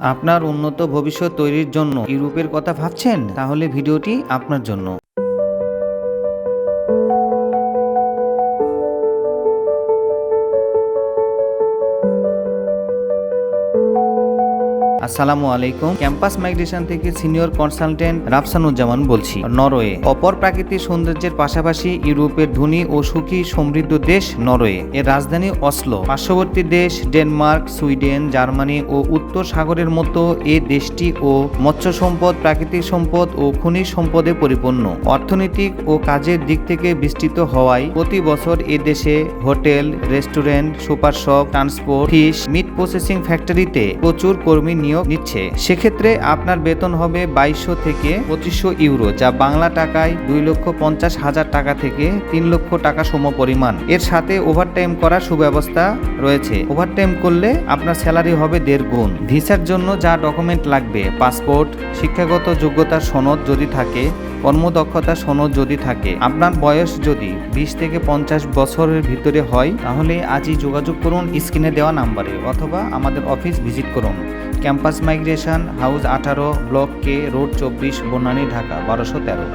আপনার উন্নত ভবিষ্যৎ তৈরির জন্য ইউরোপের কথা ভাবছেন তাহলে ভিডিওটি আপনার জন্য। আসসালামু আলাইকুম। ক্যাম্পাস মাইগ্রেশন থেকে সিনিয়র কনসালটেন্ট রাফসানুজ্জামান বলছি। নরওয়ে। অপর প্রাকৃতিক সৌন্দর্যের পাশাপাশি ইউরোপের ধনী ও সুখী সমৃদ্ধ দেশ নরওয়ে। এর রাজধানী অসলো। পার্শ্ববর্তী দেশ ডেনমার্ক, সুইডেন, জার্মানি ও উত্তর সাগরের মতো এ দেশটি ও মৎস্য সম্পদ, প্রাকৃতিক সম্পদ ও খনিজ সম্পদে পরিপূর্ণ। অর্থনৈতিক ও কাজের দিক থেকে বিস্তৃত হওয়ায় প্রতি বছর এ দেশে hotel, restaurant, super shop, transport, fish, meat processing ফ্যাক্টরিতে প্রচুর কর্মী নিয়োগ নিচ্ছে। সেক্ষেত্রে আপনার বেতন হবে বাইশশো থেকে পঁচিশশো ইউরো, যা বাংলা টাকায় দুই লক্ষ পঞ্চাশ হাজার টাকা থেকে তিন লক্ষ টাকা সম পরিমাণ। এর সাথে ওভারটাইম করার সুব্যবস্থা রয়েছে। ওভারটাইম করলে আপনার স্যালারি হবে দেড় গুণ। ভিসার জন্য যা ডকুমেন্ট লাগবে পাসপোর্ট শিক্ষাগত যোগ্যতার সনদ যদি থাকে কর্মদক্ষতা সনদ যদি থাকে, আপনার বয়স যদি বিশ থেকে পঞ্চাশ বছরের ভিতরে হয়, তাহলে আজই যোগাযোগ করুন স্ক্রিনে দেওয়া নাম্বারে, অথবা আমাদের অফিস ভিজিট করুন। ক্যাম্পাস মাইগ্রেশন হাউস আঠারো ব্লক কে রোড চব্বিশ বনানী ঢাকা বারোশো তেরো।